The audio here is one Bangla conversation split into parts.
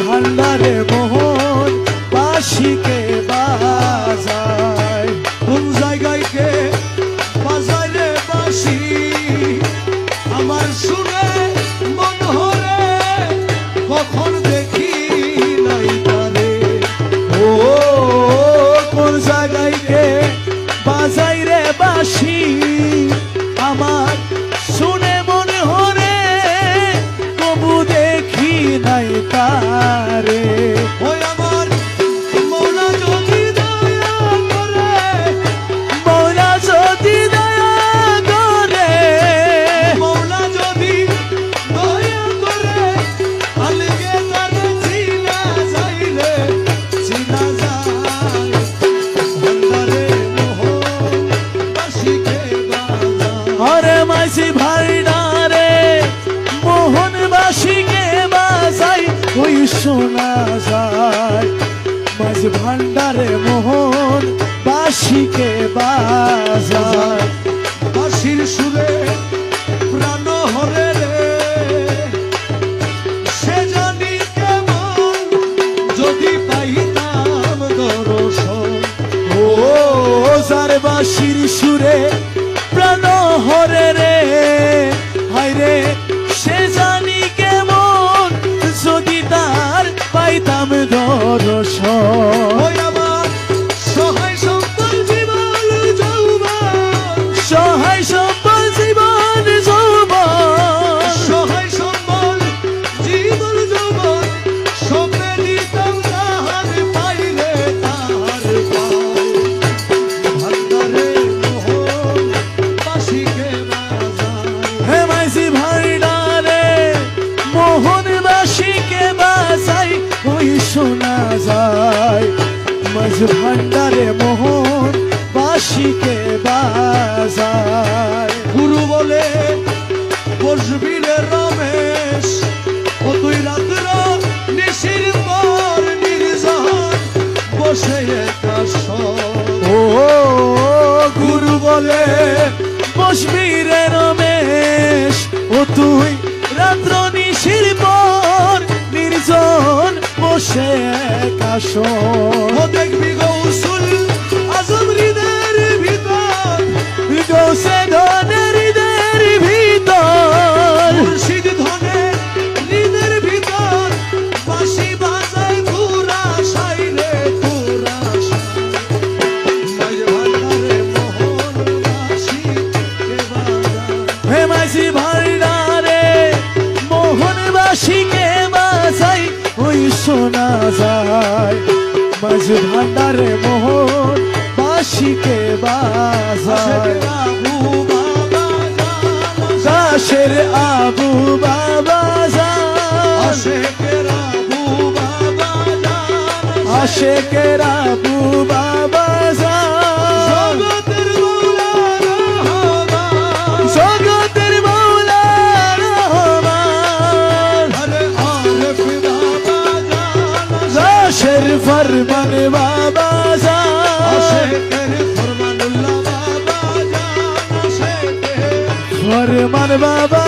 ভান্ডারে মোহন বাসিকে ভান্ডারে মোহন বাসিকে বাজায়। বাসির সুরে প্রাণ রে। কেমন যদি বাসির সুরে প্রাণ হরে রে। হায় রে, সে জানি কেমন যদি তার পাইতাম দর্শন। ভান্ডারে মোহন বাসিকে বাজায়। গুরু বলে, বসবি রমেশ, ও তুই রাত্র নিশির পর নির্জন বসে একা ও, গুরু বলে, বসবি রমেশ, ও তুই রাত্র নিশির পর নির্জন বসে ও দেখবি গৌসুল শোনা যায়। মাঝ ভান্ডারে মোহন বাসিকে বাজায়। দাসের আবু বাবা আশেকের আবু বাবা জগতের দাসের ফরমান বাবা ফরমান বাবা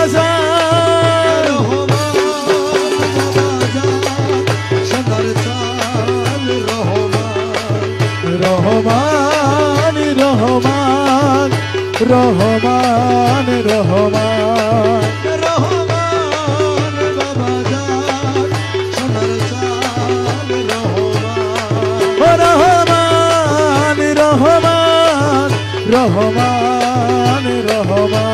রহমান রহমান রহমান রহমান রহমান রহমান।